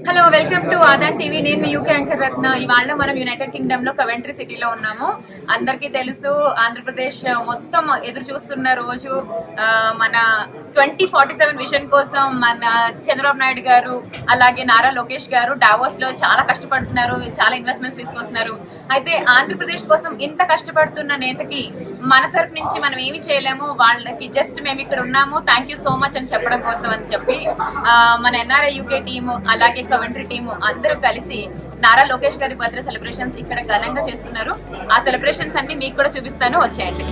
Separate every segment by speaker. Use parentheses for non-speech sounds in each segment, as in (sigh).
Speaker 1: Hello welcome to Aadhan TV నేను మీ UK anchor Ratna. ఇవాళ మనం యునైటెడ్ కింగ్డమ్లో కవెంట్రీ సిటీలో ఉన్నాము. అందరికీ తెలుసు ఆంధ్రప్రదేశ్ మొత్తం ఎదురు చూస్తున్న రోజు మన ట్వంటీ ఫార్టీ సెవెన్ విజన్ కోసం మన చంద్రబాబు నాయుడు గారు అలాగే నారా లోకేష్ గారు డావోస్లో చాలా కష్టపడుతున్నారు చాలా ఇన్వెస్ట్మెంట్స్ తీసుకొస్తున్నారు. అయితే ఆంధ్రప్రదేశ్ కోసం ఇంత కష్టపడుతున్న నేతకి మన తరపు నుంచి మనం ఏమి చేయలేము? వాళ్ళకి జస్ట్ మేము ఇక్కడ ఉన్నాము. థ్యాంక్ యూ సో మచ్ అని చెప్పడం కోసం అని చెప్పి మన ఎన్ఆర్ఐ యూకే టీము అలాగే కవెంట్రీ టీము అందరూ కలిసి నారా లోకేష్ గారి బర్త్డే సెలబ్రేషన్స్ ఇక్కడ ఘనంగా చేస్తున్నారు. ఆ సెలబ్రేషన్స్ అన్ని మీకు కూడా చూపిస్తాను. వచ్చేయండి.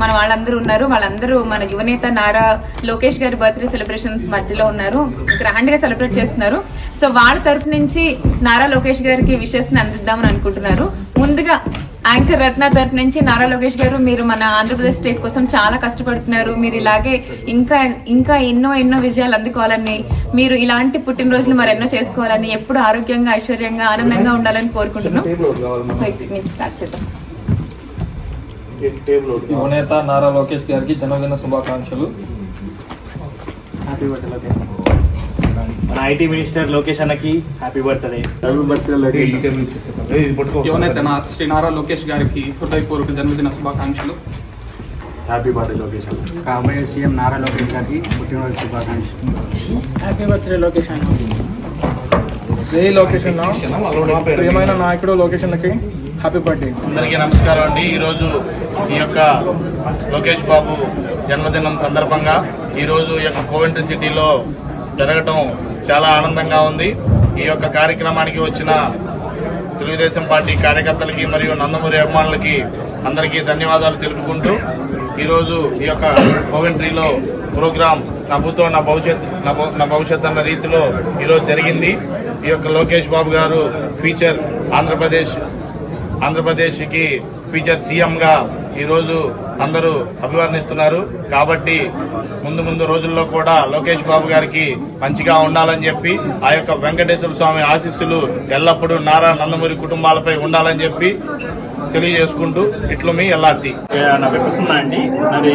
Speaker 1: మన వాళ్ళందరూ ఉన్నారు. వాళ్ళందరూ మన యువనేత నారా లోకేష్ గారి బర్త్డే సెలబ్రేషన్స్ మధ్యలో ఉన్నారు. గ్రాండ్గా సెలబ్రేట్ చేస్తున్నారు. సో వాళ్ళ తరపు నుంచి నారా లోకేష్ గారికి విషెస్ని అందిద్దామని అనుకుంటున్నారు. ముందుగా యాంకర్ రత్న తరపు నుంచి నారా లోకేష్ గారు మీరు మన ఆంధ్రప్రదేశ్ స్టేట్ కోసం చాలా కష్టపడుతున్నారు. మీరు ఇలాగే ఇంకా ఇంకా ఎన్నో ఎన్నో విజయాలు అందుకోవాలని మీరు ఇలాంటి పుట్టినరోజులు మరెన్నో చేసుకోవాలని ఎప్పుడు ఆరోగ్యంగా ఐశ్వర్యంగా ఆనందంగా ఉండాలని కోరుకుంటున్నాం.
Speaker 2: యువనేత నారా లోకేష్ గారికి జన్మదిన శుభాకాంక్షలు.
Speaker 3: Happy birthday Lokesh. మన ఐటీ మినిస్టర్ లోకేష్ అన్నకి హ్యాపీ బర్త్డే.
Speaker 4: యువనేత నా శ్రీ నారా లోకేష్ గారికి హృదయపూర్వక జన్మదిన శుభాకాంక్షలు.
Speaker 3: హ్యాపీ బర్త్డే లోకేష్ అన్న.
Speaker 5: కాబోయే సీఎం నారా లోకేష్ గారికి పుట్టినరోజు శుభాకాంక్షలు.
Speaker 6: హ్యాపీ బర్త్డే లోకేష్ అన్న. జై లోకేష్ అన్న. ప్రియమైన నాయకుడు లోకేష్ అన్నకి హ్యాపీ బర్త్డే.
Speaker 7: అందరికీ నమస్కారం అండి. ఈరోజు ఈ యొక్క లోకేష్ బాబు జన్మదినం సందర్భంగా ఈరోజు ఈ యొక్క కోవెంట్రీ సిటీలో జరగటం చాలా ఆనందంగా ఉంది. ఈ యొక్క కార్యక్రమానికి వచ్చిన తెలుగుదేశం పార్టీ కార్యకర్తలకి మరియు నందమూరి అభిమానులకి అందరికీ ధన్యవాదాలు తెలుపుకుంటూ ఈరోజు ఈ యొక్క కోవెంట్రీలో ప్రోగ్రాం ప్రభుత్వం నా భవిష్యత్ నా నా భవిష్యత్ అన్న రీతిలో ఈరోజు జరిగింది. ఈ యొక్క లోకేష్ బాబు గారు ఫీచర్ ఆంధ్రప్రదేశ్ ఆంధ్రప్రదేశ్కి ఫీచర్ సీఎంగా ఈరోజు అందరూ అభివర్ణిస్తున్నారు. కాబట్టి ముందు ముందు రోజుల్లో కూడా లోకేష్ బాబు గారికి మంచిగా ఉండాలని చెప్పి ఆ యొక్క వెంకటేశ్వర స్వామి ఆశీస్సులు ఎల్లప్పుడూ నారా నందమూరి కుటుంబాలపై ఉండాలని చెప్పి తెలియజేసుకుంటూ ఇట్లు మీ ఎల్ఆర్టీ.
Speaker 3: నా పేరు ప్రసన్న అండి నాది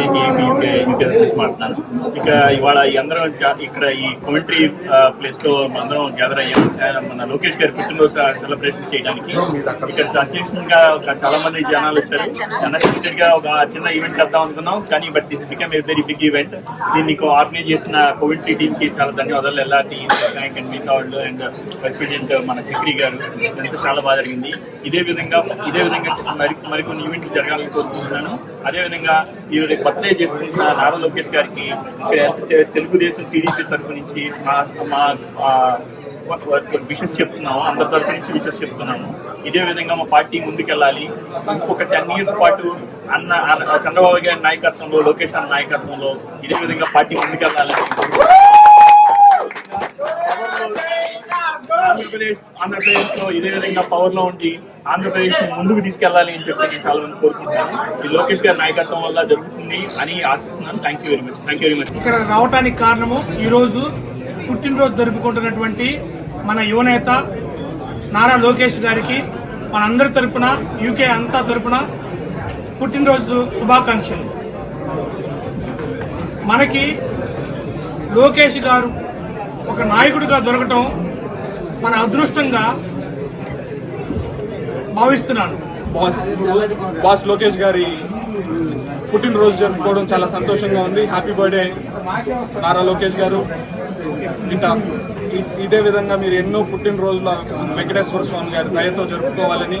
Speaker 3: మాట్లాడుతున్నాను ఇక ఇవాళ ఈ అందరం ఇక్కడ ఈ కమెంట్రీ ప్లేస్లో అందరం గ్యాదర్ అయ్యాం. మన లోకేష్ గారి పుట్టినరోజు సెలబ్రేషన్ చేయడానికి. ఇక్కడ అసోసియేషన్గా చాలా మంది జనాలు వచ్చారు. అన్ఎక్స్పెక్టెడ్గా ఒక చిన్న ఈవెంట్ చేద్దాం అనుకున్నాం. కానీ but this become a very big event దీన్ని ఆర్గనైజ్ చేసిన కోవిడ్ టీమ్కి చాలా ధన్యవాదాలు. ఎల్ఆర్టీ బ్యాంక్ అండ్ మిగతా వాళ్ళు అండ్ వైస్ ప్రెసిడెంట్ మన చక్రి గారు ఇదంతా చాలా బాగా జరిగింది. ఇదే విధంగా ఇదే విధంగా మరి మరికొన్ని ఈవెంట్లు జరగాలని కోరుకుంటున్నాను. అదేవిధంగా ఈ బర్త్డే చేసుకుంటున్న నారా లోకేష్ గారికి తెలుగుదేశం టీడీపీ తరపు నుంచి మా మా విషెస్ చెప్తున్నాము అందరి తరఫు నుంచి విషెస్ చెప్తున్నాము. ఇదే విధంగా మా పార్టీ ముందుకెళ్ళాలి. ఇంకొక టెన్ ఇయర్స్ పాటు అన్న చంద్రబాబు గారి నాయకత్వంలో లోకేష్ అన్న నాయకత్వంలో ఇదే విధంగా పార్టీ ముందుకెళ్ళాలి. ఆంధ్రప్రదేశ్ ఆంధ్రప్రదేశ్లో ఇదే విధంగా పవర్లో ఉండి ఆంధ్రప్రదేశ్ ముందుకు తీసుకెళ్ళాలి అని చెప్పి నేను చాలా మంది కోరుకుంటున్నాను. ఈ లోకేష్ గారి నాయకత్వం వల్ల జరుగుతుంది అని ఆశిస్తున్నాను. Thank you very much thank you very much
Speaker 6: ఇక్కడ రావడానికి కారణము ఈరోజు పుట్టినరోజు జరుపుకుంటున్నటువంటి మన యువనేత నారా లోకేష్ గారికి మనందరి తరపున యూకే అంతా తరపున పుట్టినరోజు శుభాకాంక్షలు. మనకి లోకేష్ గారు ఒక నాయకుడిగా దొరకటం మన అదృష్టంగా భావిస్తున్నాను.
Speaker 4: బాస్ బాస్ లోకేష్ గారి పుట్టినరోజు జరుపుకోవడం చాలా సంతోషంగా ఉంది. హ్యాపీ బర్త్డే నారా లోకేష్ గారు. ఇంత ఇదే విధంగా మీరు ఎన్నో పుట్టినరోజుల వెంకటేశ్వర స్వామి గారి దయతో జరుపుకోవాలని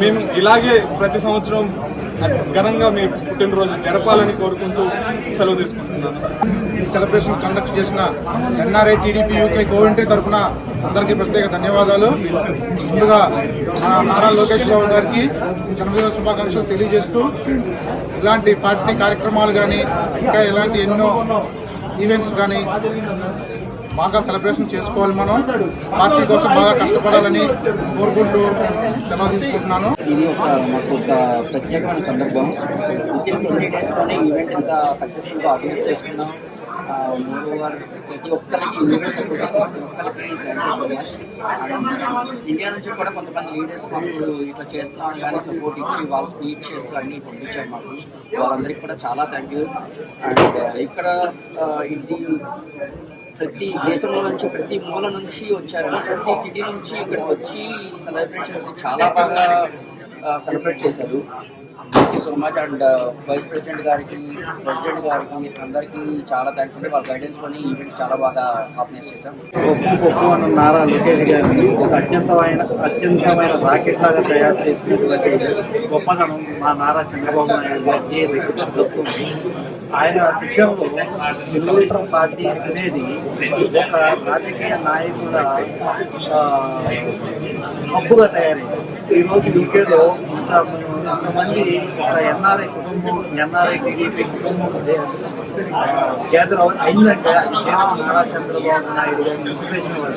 Speaker 4: మేము ఇలాగే ప్రతి సంవత్సరం ఘనంగా మీ పుట్టినరోజు జరపాలని కోరుకుంటూ సెలవు తీసుకుంటున్నాను.
Speaker 5: ఈ సెలబ్రేషన్ కండక్ట్ చేసిన ఎన్ఆర్ఐ టీడీపీ యూకే కోవెంట్రీ తరఫున అందరికీ ప్రత్యేక ధన్యవాదాలు. ముందుగా మా నారా లోకేష్ బాబు గారికి జన్మదిన శుభాకాంక్షలు తెలియజేస్తూ ఇలాంటి పార్టీ కార్యక్రమాలు కానీ ఇంకా ఇలాంటి ఎన్నో ఈవెంట్స్ కానీ బాగా సెలబ్రేషన్ చేసుకోవాలి మనం. పార్టీ కోసం బాగా కష్టపడాలని కోరుకుంటూ సెలవు తీసుకుంటున్నాను.
Speaker 8: ఇది ఒక మాకు ఒక ప్రత్యేకమైన సందర్భం. ఈవెంట్ ఎంత సక్సెస్ఫుల్గా ఆర్గనైజ్ చేసుకున్నాం.
Speaker 9: ప్రతి ఒక్కరికి లీడర్స్ సపోర్ట్ చేస్తున్నారు ప్రతి ఒక్కరికి thank you so much India నుంచి కూడా కొంతమంది లీడర్స్ మాకు ఇట్లా చేస్తున్నాం కానీ సపోర్ట్ ఇచ్చి వాళ్ళ స్పీచెస్ అన్ని పంపించారు మాకు. వాళ్ళందరికీ కూడా చాలా థ్యాంక్ యూ అండ్ ఇక్కడ ఇది ప్రతి దేశంలో నుంచి ప్రతి మూల నుంచి వచ్చారు. ప్రతి సిటీ నుంచి ఇక్కడికి వచ్చి సెలబ్రేషన్స్ చాలా బాగా సెలబ్రేట్ చేశారు. Thank you so much and vice president గారికి ప్రెసిడెంట్ గారికి అందరికీ చాలా థ్యాంక్స్ అండి. వాళ్ళ గైడెన్స్ కొని ఈవెంట్ చాలా బాగా ఆర్గనైజ్ చేశాం.
Speaker 10: ఒప్పు ఒప్పు అన్న నారా లోకేష్ గారిని ఒక అత్యంతమైన అత్యంతమైన రాకెట్ లాగా తయారు చేసినటువంటి గొప్పతనం మా నారా చంద్రబాబు నాయుడు గారికి ఆయన శిక్షణలో తెలుగుదేశం పార్టీ అనేది ఒక రాజకీయ నాయకుల ఆ, హబ్బుగా తయారైంది. ఈరోజు యూకేలో ఇంత కొంతమంది ఒక ఎన్ఆర్ఐ కుటుంబం ఎన్ఆర్ఐ టీడీపీ కుటుంబం గ్యాదర్ అయిందంటే అది కేవలం నారా చంద్రబాబు నాయుడు గారి ఇన్స్పిరేషన్ వల్ల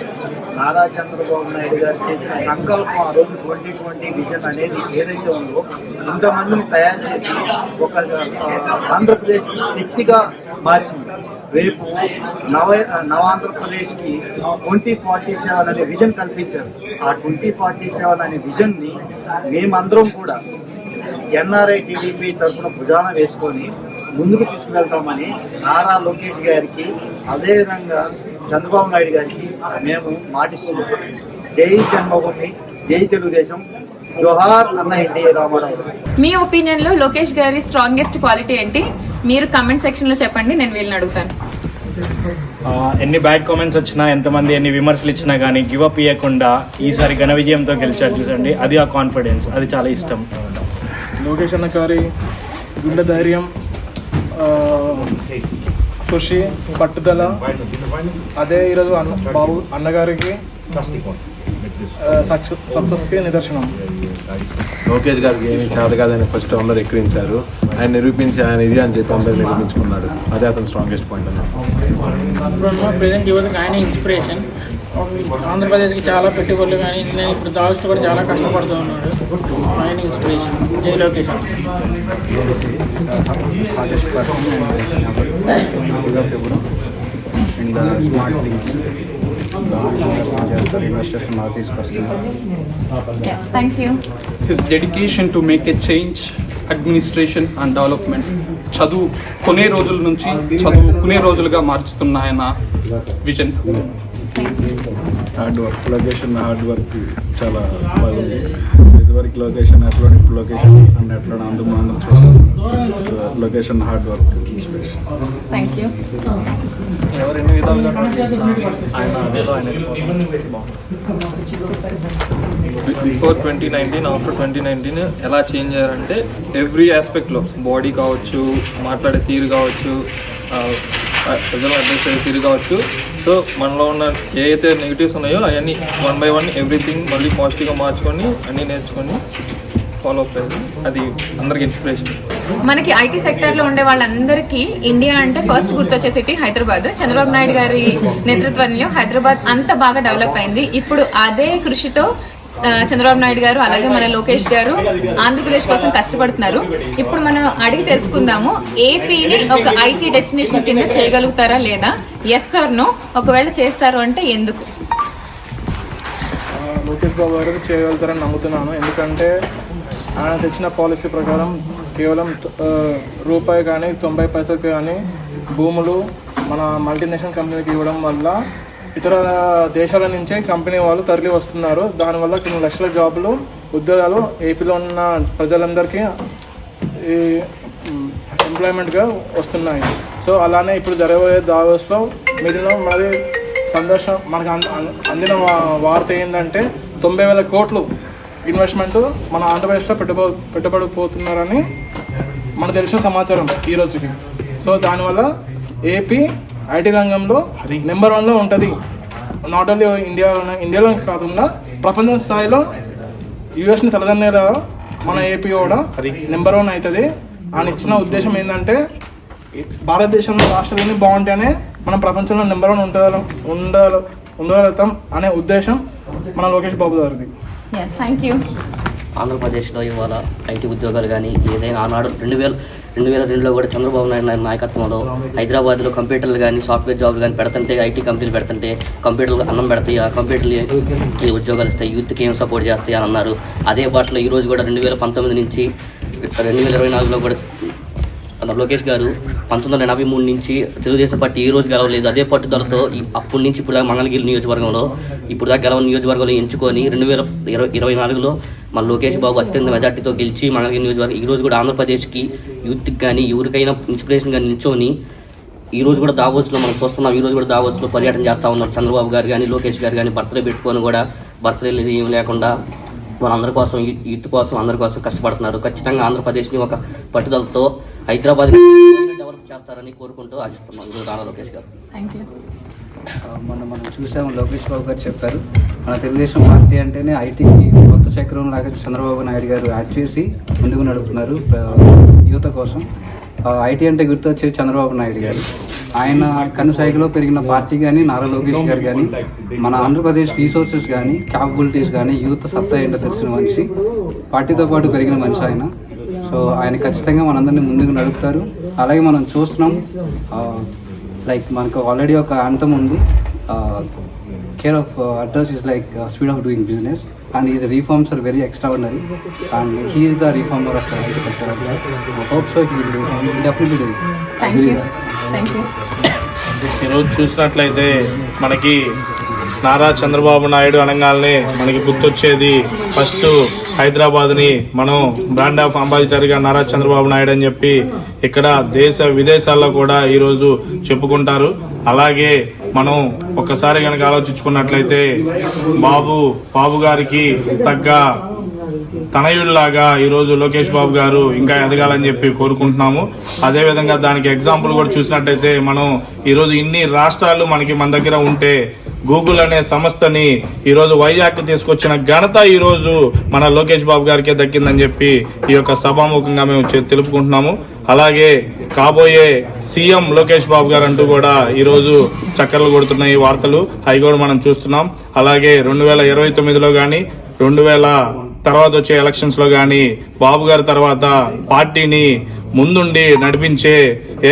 Speaker 10: నారా చంద్రబాబు నాయుడు గారు చేసిన సంకల్పం ఆ రోజు ట్వంటీ ట్వంటీ విజన్ అనేది ఏదైతే ఉందో ఇంతమందిని తయారు చేసి ఒక ఆ, ఆంధ్రప్రదేశ్కి శక్తిగా మార్చింది. రేపు నవ నవాంధ్రప్రదేశ్కి ట్వంటీ ఫార్టీ సెవెన్ అనే విజన్ కల్పించారు. ఆ ట్వంటీ ఫార్టీ సెవెన్ అనే విజన్ని మేమందరం కూడా ఎన్ఆర్ఐ టీడీపీ తరఫున భుజాన వేసుకొని ముందుకు తీసుకువెళ్తామని నారా లోకేష్ గారికి అదేవిధంగా చంద్రబాబు నాయుడు గారికి మేము మాటిస్తున్నాం. జై జన్మభూమి జై తెలుగుదేశం. జోహార్ అన్న ఎన్టీ రామారావు.
Speaker 1: మీ ఒపీనియన్లో లోకేష్ గారి స్ట్రాంగెస్ట్ క్వాలిటీ ఏంటి? మీరు కమెంట్ సెక్షన్లో చెప్పండి నేను వీళ్ళని అడుగుతాను.
Speaker 11: ఎన్ని బ్యాడ్ కామెంట్స్ వచ్చినా ఎంతమంది ఎన్ని విమర్శలు ఇచ్చినా కానీ గివ్ అప్ ఇవ్వకుండా ఈసారి ఘన విజయంతో గెలిచారు చూసండి అది ఆ కాన్ఫిడెన్స్ అది చాలా ఇష్టం.
Speaker 6: లోకేష్ అన్న గారి గుండె ధైర్యం కృషి పట్టుదల అదే ఈరోజు అన్న బాబు అన్నగారికి సక్సెస్ సక్సెస్కి నిదర్శనం
Speaker 12: లోకేష్ గారికి ఏమి చేత కాదని ఫస్ట్ అందరు ఎక్కిరించారు ఆయన నిరూపించి ఆయన ఇది అని చెప్పి అందరు నిరూపించుకున్నాడు. అదే అతని స్ట్రాంగెస్ట్ పాయింట్
Speaker 13: యువతకు ఆయన ఇన్స్పిరేషన్ ఆంధ్రప్రదేశ్కి చాలా పెట్టుబడులు కానీ నేను ఇప్పుడు దాల్చి కూడా చాలా కష్టపడుతూ ఉన్నాడు ఆయన ఇన్స్పిరేషన్ జై లోకేష్ అన్న.
Speaker 10: అండ్ స్మార్ట్ థింకింగ్ చేస్తారు ఇన్వెస్టర్స్ బాగా తీసుకొస్తున్నారు
Speaker 1: thank you
Speaker 4: his dedication to make a change administration and development చదువు కొనే రోజుల నుంచి చదువుకునే రోజులుగా మార్చుతున్న ఆయన vision
Speaker 12: hard work location hard work చాలా బాగుంది. ఇదివరకు లొకేషన్ ఎట్లా ఇప్పుడు లొకేషన్ అన్న ఎట్లా అందరూ చూస్తాం. సో లొకేషన్ హార్డ్ వర్క్ ఇన్స్పిరేషన్
Speaker 2: ఎవరు ఎన్ని విధాలుగా ఆయన before twenty nineteen after twenty nineteen ఎలా చేంజ్ అయ్యారంటే ఎవ్రీ ఆస్పెక్ట్లో బాడీ కావచ్చు మాట్లాడే తీరు కావచ్చు ప్రజలు అడ్రస్ అయ్యే తీరు కావచ్చు సో మనలో ఉన్న ఏ అయితే నెగిటివ్స్ ఉన్నాయో అవన్నీ వన్ బై వన్ ఎవ్రీథింగ్ మళ్ళీ పాజిటివ్గా మార్చుకొని అన్నీ నేర్చుకొని ఫాలో అప్ అయ్యింది అది అందరికి ఇన్స్పిరేషన్
Speaker 1: మనకి ఐటీ సెక్టర్లో ఉండే వాళ్ళందరికీ ఇండియా అంటే ఫస్ట్ గుర్తొచ్చే సిటీ హైదరాబాద్. చంద్రబాబు నాయుడు గారి నేతృత్వంలో హైదరాబాద్ అంత బాగా డెవలప్ అయింది. ఇప్పుడు అదే కృషితో చంద్రబాబు నాయుడు గారు అలాగే మన లోకేష్ గారు ఆంధ్రప్రదేశ్ కోసం కష్టపడుతున్నారు. ఇప్పుడు మనం అడిగి తెలుసుకుందాము ఏపీని ఒక ఐటీ డెస్టినేషన్ కింద చేయగలుగుతారా లేదా? ఎస్ ఆర్ నో ఒకవేళ చేస్తారు అంటే ఎందుకు?
Speaker 6: లోకేష్ బాబు గారు చేయగలుగుతారని నమ్ముతున్నాను. ఎందుకంటే ఆయన తెచ్చిన పాలసీ ప్రకారం కేవలం రూపాయి కానీ తొంభై పైసలకి కానీ భూములు మన మల్టీనేషనల్ కంపెనీకి ఇవ్వడం వల్ల ఇతర దేశాల నుంచే కంపెనీ వాళ్ళు తరలి వస్తున్నారు. దానివల్ల కొన్ని లక్షల జాబులు ఉద్యోగాలు ఏపీలో ఉన్న ప్రజలందరికీ ఈ ఎంప్లాయ్మెంట్గా వస్తున్నాయి. సో అలానే ఇప్పుడు జరగబోయే దావోస్లో మిగిలిన మరి సందర్శనం మనకు అంద- అంద- అందిన వార్త ఏంటంటే తొంభై వేల కోట్లు ఇన్వెస్ట్మెంట్ మన ఆంధ్రప్రదేశ్లో పెట్టుబో పెట్టుబడిపోతున్నారని మనకు తెలిసిన సమాచారం ఈ రోజుకి. సో దానివల్ల ఏపీ ఐటీ రంగంలో నెంబర్ వన్లో ఉంటుంది. నాట్ ఓన్లీ ఇండియాలో ఇండియాలో కాకుండా ప్రపంచ స్థాయిలో యుఎస్ని తలదన్నేలా మన ఏపీ కూడా నెంబర్ వన్ అవుతుంది. ఆయన ఇచ్చిన ఉద్దేశం ఏంటంటే భారతదేశంలో రాష్ట్రాలన్నీ బాగుంటేనే మనం ప్రపంచంలో నెంబర్ వన్ ఉండాలి ఉండాలి ఉండగలుగుతాం అనే ఉద్దేశం మన లోకేష్ బాబు గారిది.
Speaker 1: థ్యాంక్ యూ
Speaker 8: ఆంధ్రప్రదేశ్లో ఇవాళ ఐటీ ఉద్యోగాలు కానీ ఏదైనా ఆనాడు రెండు వేల రెండు వేల రెండులో కూడా చంద్రబాబు నాయుడు నాయ- నాయకత్వంలో హైదరాబాద్లో కంప్యూటర్లు కానీ సాఫ్ట్వేర్ జాబ్లు కానీ పెడుతుంటే ఐటీ కంపెనీలు పెడుతుంటే కంప్యూటర్లు అన్నం పెడతాయి ఆ కంప్యూటర్లు ఈ ఉద్యోగాలు ఇస్తాయి యూత్కి ఏం సపోర్ట్ చేస్తాయి అని అన్నారు. అదే బాటలో ఈ రోజు కూడా రెండు వేల పంతొమ్మిది నుంచి రెండు వేల ఇరవై నాలుగులో కూడా మన లోకేష్ గారు పంతొమ్మిది వందల ఎనభై మూడు నుంచి తెలుగుదేశం పార్టీ ఈ రోజు గెలవలేదు. అదే పట్టుదలతో ఈ- అప్పటి నుంచి ఇప్పుడు దాకా మంగళగిరి నియోజకవర్గంలో ఇప్పుడు దాకా గెలవని నియోజకవర్గంలో ఎంచుకొని రెండు వేల ఇరవై ఇరవై నాలుగులో మన లోకేష్ బాబు అత్యంత మెజార్టీతో గెలిచి మంగళగిరి నియోజకవర్గం ఈ రోజు కూడా ఆంధ్రప్రదేశ్కి యూత్కి కానీ ఎవరికైనా ఇన్స్పిరేషన్గా నిల్చొని ఈ రోజు కూడా దావోస్లో మనం చూస్తున్నాం. ఈ రోజు కూడా దావోస్లో పర్యటన చేస్తూ ఉన్నారు చంద్రబాబు గారు కానీ లోకేష్ గారు కానీ బర్త్డే పెట్టుకొని కూడా బర్త్డే లేదు ఏం లేకుండా వాళ్ళందరి కోసం యూత్ కోసం అందరి కోసం కష్టపడుతున్నారు. ఖచ్చితంగా ఆంధ్రప్రదేశ్ని ఒక పట్టుదలతో హైదరాబాద్ డెవలప్ చేస్తారని కోరుకుంటూ ఆశిస్తున్నాం ఈరోజు రానా లోకేష్ గారు.
Speaker 1: థ్యాంక్ యూ
Speaker 14: మొన్న మనం చూసాము లోకేష్ బాబు గారు చెప్పారు. మన తెలుగుదేశం పార్టీ అంటేనే ఐటీకి కొత్త చక్రం లాగా చంద్రబాబు నాయుడు గారు యాడ్ చేసి ముందుకు నడుపుతున్నారు యువత కోసం. ఐటీ అంటే గుర్తొచ్చేది చంద్రబాబు నాయుడు గారు. ఆయన కనుసైగలో పెరిగిన పార్టీ కానీ నారా లోకేష్ గారు కానీ మన ఆంధ్రప్రదేశ్ రీసోర్సెస్ కానీ క్యాపబిలిటీస్ కానీ యూత్ సత్తా ఏంటో తెలిసిన మనిషి. పార్టీతో పాటు పెరిగిన మనిషి ఆయన. సో ఆయన ఖచ్చితంగా మనందరినీ ముందుకు నడుపుతారు. అలాగే మనం చూస్తున్నాం లైక్ మనకు ఆల్రెడీ ఒక అంతం ఉంది. Care of address is like speed of doing business and is reforms are very extraordinary and he is the reformer of sector hope so he definitely do
Speaker 1: thank you
Speaker 7: ఈరోజు చూసినట్లయితే మనకి నారా చంద్రబాబు నాయుడు అనగానే మనకి గుర్తొచ్చేది ఫస్ట్ హైదరాబాద్ని మనం బ్రాండ్ ఆఫ్ అంబాసిడర్గా నారా చంద్రబాబు నాయుడు అని చెప్పి ఇక్కడ దేశ విదేశాల్లో కూడా ఈరోజు చెప్పుకుంటారు. అలాగే మనం ఒక్కసారి కనుక ఆలోచించుకున్నట్లయితే బాబు బాబు గారికి తగ్గ తనయుడిలాగా ఈరోజు లోకేష్ బాబు గారు ఇంకా ఎదగాలని చెప్పి కోరుకుంటున్నాము. అదేవిధంగా దానికి ఎగ్జాంపుల్ కూడా చూసినట్టయితే మనం ఈరోజు ఇన్ని రాష్ట్రాలు మనకి మన దగ్గర ఉంటే గూగుల్ అనే సంస్థని ఈరోజు వైజాగ్ తీసుకొచ్చిన ఘనత ఈరోజు మన లోకేష్ బాబు గారికే దక్కిందని చెప్పి ఈ యొక్క సభాముఖంగా మేము తెలుపుకుంటున్నాము. అలాగే కాబోయే సీఎం లోకేష్ బాబు గారు అంటూ కూడా ఈరోజు చక్కర్లు కొడుతున్న ఈ వార్తలు అవి కూడా మనం చూస్తున్నాం. అలాగే రెండు వేల ఇరవై తొమ్మిదిలో కానీ రెండు వేల తర్వాత వచ్చే ఎలక్షన్స్లో గాని బాబు గారి తర్వాత పార్టీని ముందుండి నడిపించే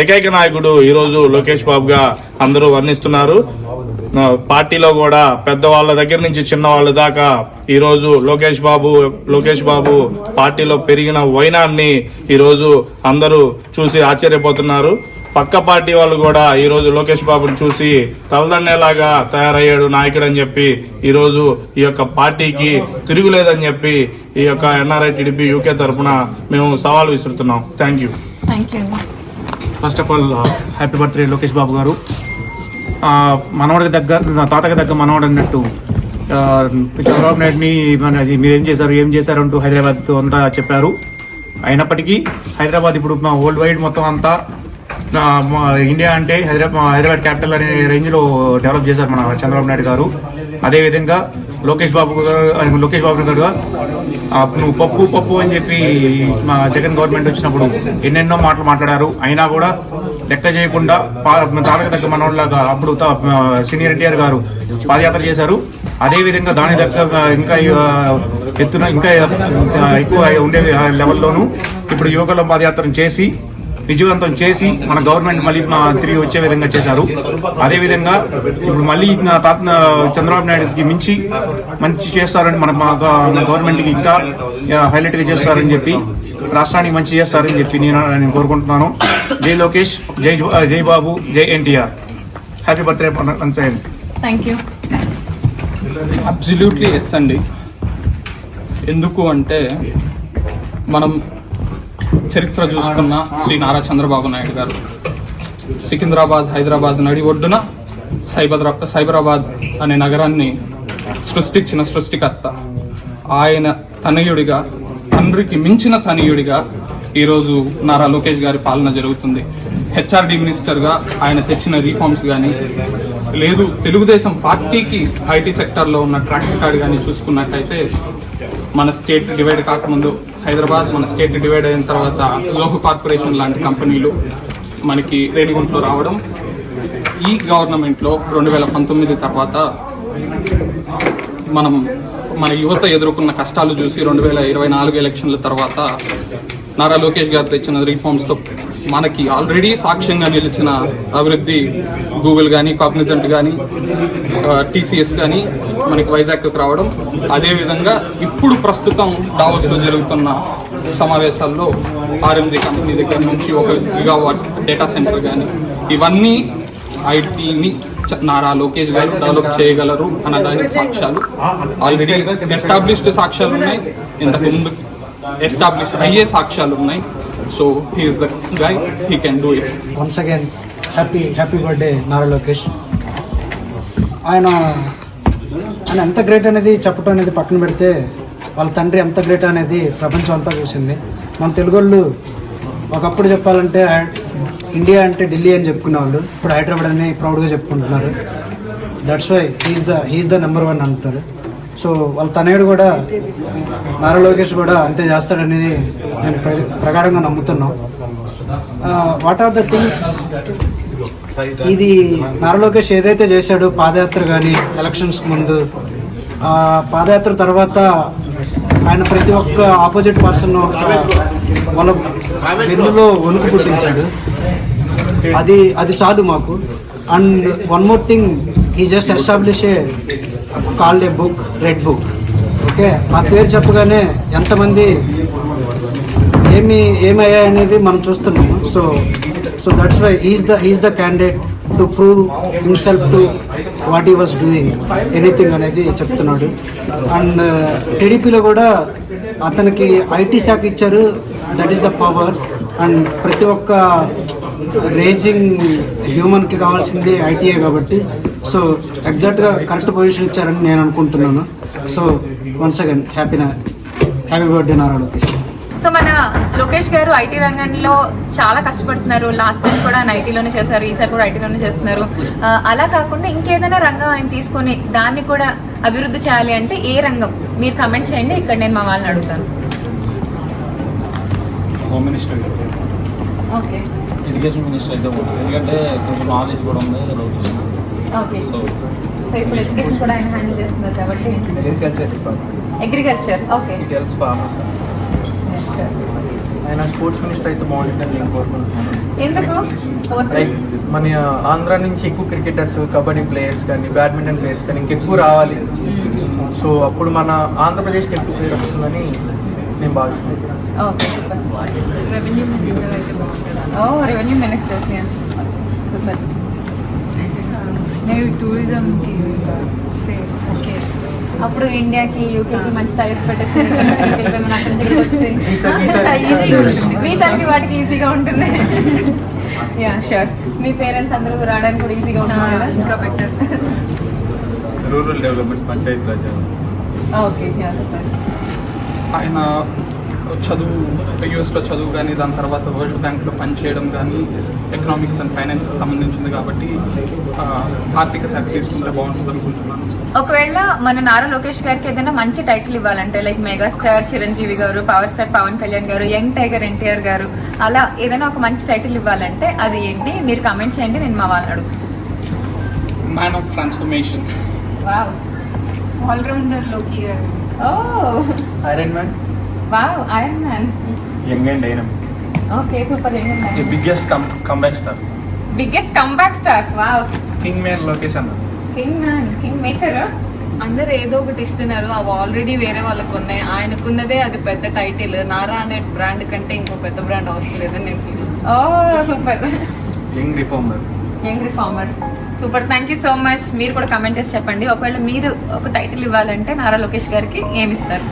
Speaker 7: ఏకైక నాయకుడు ఈరోజు లోకేష్ బాబుగా అందరూ వర్ణిస్తున్నారు. పార్టీలో కూడా పెద్దవాళ్ళ దగ్గర నుంచి చిన్న వాళ్ళ దాకా ఈ రోజు లోకేష్ బాబు లోకేష్ బాబు పార్టీలో పెరిగిన వైనాన్ని ఈ రోజు అందరూ చూసి ఆశ్చర్యపోతున్నారు. పక్క పార్టీ వాళ్ళు కూడా ఈ రోజు లోకేష్ బాబుని చూసి తలదన్నేలాగా తయారయ్యాడు నాయకుడు అని చెప్పి ఈ రోజు ఈ యొక్క పార్టీకి తిరుగులేదని చెప్పి ఈ యొక్క ఎన్ఆర్ఐ టీడీపీ యూకే తరఫున మేము సవాల్ విసురుతున్నాం. Thank you
Speaker 15: first of all happy birthday Lokesh Babu గారు. ఆ, మనవడికి దగ్గర నా తాతకి దగ్గర మనవడు అన్నట్టు చంద్రబాబు నాయుడిని మన అది మీరు ఏం చేశారు ఏం చేశారు అంటూ హైదరాబాద్ అంతా చెప్పారు. అయినప్పటికీ హైదరాబాద్ ఇప్పుడు మా వరల్డ్ వైడ్ మొత్తం అంతా ఇండియా అంటే హైదరాబాద్ హైదరాబాద్ క్యాపిటల్ అనే రేంజ్లో డెవలప్ చేశారు మన చంద్రబాబు నాయుడు గారు. అదేవిధంగా లోకేష్ బాబు గారు లోకేష్ బాబు గారు నువ్వు పప్పు పప్పు అని చెప్పి మా జగన్ గవర్నమెంట్ వచ్చినప్పుడు ఎన్నెన్నో మాటలు మాట్లాడారు. అయినా కూడా లెక్క చేయకుండా తారక దగ్గర మనోళ్ళగా అప్పుడు సీనియర్ ఎన్టీఆర్ గారు పాదయాత్ర చేశారు. అదేవిధంగా దాని దగ్గర ఇంకా ఎత్తున ఇంకా ఎక్కువ ఉండే లెవెల్లోనూ ఇప్పుడు యువకుల పాదయాత్రను చేసి విజయవంతం చేసి మన గవర్నమెంట్ మళ్ళీ తిరిగి వచ్చే విధంగా చేశారు. అదే విధంగా ఇప్పుడు మళ్ళీ నా తాత చంద్రబాబు నాయుడుకి మించి మంచి చేస్తారని మన మా గవర్నమెంట్కి ఇంకా హైలైట్గా చేస్తారని చెప్పి రాష్ట్రానికి మంచి చేస్తారని చెప్పి నేను నేను కోరుకుంటున్నాను. జై లోకేష్ జై జో- జై బాబు జై ఎన్టీఆర్. హ్యాపీ బర్త్డే అన్సైన్
Speaker 1: థ్యాంక్ యూ
Speaker 4: అబ్సల్యూట్లీ ఎస్ అండి ఎందుకు అంటే మనం చరిత్ర చూసుకున్న శ్రీ నారా చంద్రబాబు నాయుడు గారు. సికింద్రాబాద్ హైదరాబాద్ నడి ఒడ్డున సైబద్రా సైబరాబాద్ అనే నగరాన్ని సృష్టించిన సృష్టికర్త. ఆయన తనయుడిగా తండ్రికి మించిన తనయుడిగా ఈరోజు నారా లోకేష్ గారి పాలన జరుగుతుంది. హెచ్ఆర్డి మినిస్టర్గా ఆయన తెచ్చిన రీఫార్మ్స్ కానీ లేదు తెలుగుదేశం పార్టీకి ఐటీ సెక్టార్లో ఉన్న ట్రాక్ రికార్డ్ కానీ చూసుకున్నట్టయితే మన స్టేట్ డివైడ్ కాకముందు హైదరాబాద్ మన స్టేట్ డివైడ్ అయిన తర్వాత లోహ కార్పొరేషన్ లాంటి కంపెనీలు మనకి రేణిగుంట్లో రావడం ఈ గవర్నమెంట్లో రెండు వేల పంతొమ్మిది తర్వాత మనం మన యువత ఎదుర్కొన్న కష్టాలు చూసి రెండు వేల ఇరవై నాలుగు ఎలక్షన్ల తర్వాత నారా లోకేష్ గారు తెచ్చిన రిఫార్మ్స్తో మనకి ఆల్రెడీ సాక్ష్యంగా నిలిచిన అభివృద్ధి గూగుల్ కానీ కాగ్నిజెంట్ కానీ టీసీఎస్ కానీ మనకి వైజాగ్కి రావడం అదేవిధంగా ఇప్పుడు ప్రస్తుతం డావోస్లో జరుగుతున్న సమావేశాల్లో ఆర్ఎంజీ కంపెనీ దగ్గర నుంచి ఒక గిగావాట్ డేటా సెంటర్ కానీ ఇవన్నీ ఐటీని నారా లోకేష్ గారు డెవలప్ చేయగలరు అన్నదానికి సాక్ష్యాలు. ఆల్రెడీ ఎస్టాబ్లిష్డ్ సాక్ష్యాలు ఉన్నాయి. ఇంతకు ముందు ఎస్టాబ్లిష్ అయ్యే సాక్ష్యాలు ఉన్నాయి. So he's the guy he can do it
Speaker 16: once again happy happy birthday Nara Lokesh ఆయన ఆయన ఎంత గ్రేట్ అనేది చెప్పడం అనేది పక్కన పెడితే వాళ్ళ తండ్రి ఎంత గ్రేట్ అనేది ప్రపంచం అంతా చూసింది. మన తెలుగు వాళ్ళు ఒకప్పుడు చెప్పాలంటే ఇండియా అంటే ఢిల్లీ అని చెప్పుకునేవాళ్ళు. ఇప్పుడు హైదరాబాద్ అని ప్రౌడ్గా చెప్పుకుంటున్నారు. That's why he's the he's the number one అంటారు. సో వాళ్ళ తనయుడు కూడా నారా లోకేష్ కూడా అంతే చేస్తాడనేది నేను ప్ర- ప్రగాఢంగా నమ్ముతున్నాం. వాట్ ఆర్ ద థింగ్స్ ఇది నారా లోకేష్ ఏదైతే చేశాడో పాదయాత్ర కానీ ఎలక్షన్స్కి ముందు పాదయాత్ర తర్వాత ఆయన ప్రతి ఒక్క ఆపోజిట్ పర్సన్ వాళ్ళ వెన్నులో వణుకు పుట్టించాడు. అది అది చాలు మాకు. అండ్ వన్ మోర్ థింగ్ ఈ just establish a called a book red book. Okay? ఆ పేరు చెప్పగానే ఎంతమంది ఏమి ఏమయ్యాయి అనేది మనం చూస్తున్నాము. So so that's why is the is the candidate to prove himself to what he was doing anything అనేది చెప్తున్నాడు. అండ్ టీడీపీలో uh, కూడా అతనికి ఐటీ శాఖ ఇచ్చారు. That is the power and ప్రతి ఒక్క రేజింగ్ హ్యూమన్కి కావాల్సింది ఐటీఏ కాబట్టి సో ఎగ్జాక్ట్గా కరెక్ట్ పొజిషన్ ఇచ్చారని నేను అనుకుంటున్నాను. So once again happy happy birthday Nara Lokesh.
Speaker 1: So మన లోకేష్ గారు ఐటీ రంగంలో చాలా కష్టపడుతున్నారు. లాస్ట్ టైం కూడా ఆయన ఐటీలోనే చేశారు ఈసారి కూడా ఐటీలోనే చేస్తున్నారు. అలా కాకుండా ఇంకేదైనా రంగం ఆయన తీసుకొని దాన్ని కూడా అభివృద్ధి చేయాలి అంటే ఏ రంగం? మీరు కమెంట్ చేయండి ఇక్కడ నేను మా వాళ్ళని అడుగుతాను.
Speaker 6: Home minister
Speaker 1: okay.
Speaker 6: Education minister అయితే ఎందుకంటే కొంచెం నాలెడ్జ్ కూడా ఉంది సో
Speaker 1: సో ఇప్పుడు ఎడ్యుకేషన్ కూడా ఆయన హ్యాండిల్ చేస్తున్నారు కాబట్టి
Speaker 14: agriculture department
Speaker 1: agriculture okay
Speaker 14: farmers
Speaker 16: ఆయన స్పోర్ట్స్ మినిస్టర్ అయితే బాగుంటుందని నేను కోరుకుంటున్నాను.
Speaker 1: ఎందుకు?
Speaker 16: మన ఆంధ్ర నుంచి ఎక్కువ క్రికెటర్స్ కబడ్డీ ప్లేయర్స్ కానీ బ్యాడ్మింటన్ ప్లేయర్స్ కానీ ఇంకెక్కువ రావాలి. సో అప్పుడు మన ఆంధ్రప్రదేశ్కి ఎక్కువ పేరు వస్తుందని నేను భావిస్తున్నాను.
Speaker 1: Revenue minister revenue minister super
Speaker 17: maybe టూరిజంకి okay.
Speaker 1: అప్పుడు ఇండియాకి యూకేకి మంచి టైర్స్ పెట్టేసి వీసాలకి వాటికి ఈజీగా ఉంటుంది. (laughs) యా షూర్ మీ పేరెంట్స్ అందరూ రావడానికి కూడా ఈజీగా ఉంటుంది? కదా
Speaker 17: ఇంకా better
Speaker 4: rural developments panchayati raj.
Speaker 1: Okay
Speaker 4: ఆయన చదువు యూఎస్లో చదువు కానీ దాని తర్వాత వరల్డ్ బ్యాంక్లో పనిచేయడం కానీ ఎకనామిక్స్ అండ్ ఫైనాన్స్కి సంబంధించింది కాబట్టి ఆర్థిక శాఖ తీసుకుంటే బాగుంటుంది అనుకుంటున్నాను.
Speaker 1: ఒకవేళ మన నారా లోకేష్ గారికి ఏదైనా మంచి టైటిల్ ఇవ్వాలంటే లైక్ మెగాస్టార్ చిరంజీవి గారు పవర్ స్టార్ పవన్ కళ్యాణ్ గారు యంగ్ టైగర్ ఎన్టీఆర్ గారు అలా ఏదైనా ఒక మంచి టైటిల్ ఇవ్వాలంటే అది ఏంటి? మీరు కమెంట్ చేయండి నేను మా వాళ్ళని అడుగుతాను
Speaker 4: మ్యాన్ ఆఫ్ ట్రాన్స్ఫర్మేషన్
Speaker 1: వావ్
Speaker 17: ఆల్రౌండర్లోకి గారు.
Speaker 1: ఓ
Speaker 16: iron man
Speaker 1: wow iron man
Speaker 6: young and dynamic
Speaker 1: okay super young
Speaker 6: biggest come comeback star
Speaker 1: biggest comeback star wow
Speaker 4: king man Lokesh అన్న
Speaker 1: కింగ్ మ్యాన్ కింగ్ మేకర్
Speaker 17: అందరు ఏదో ఒకటి ఇస్తున్నారు అవి ఆల్రెడీ వేరే వాళ్ళకు ఉన్నాయి. ఆయనకున్నదే అది పెద్ద టైటిల్ నారా అనే బ్రాండ్ కంటే ఇంకో పెద్ద బ్రాండ్ అవసరం లేదని నేను feel
Speaker 1: oh super
Speaker 4: young reformer
Speaker 1: young reformer super thank you so much మీరు కూడా కమెంట్ చేసి చెప్పండి. ఒకవేళ మీరు ఒక టైటిల్ ఇవ్వాలంటే నారా లోకేష్ గారికి ఏమి ఇస్తారు?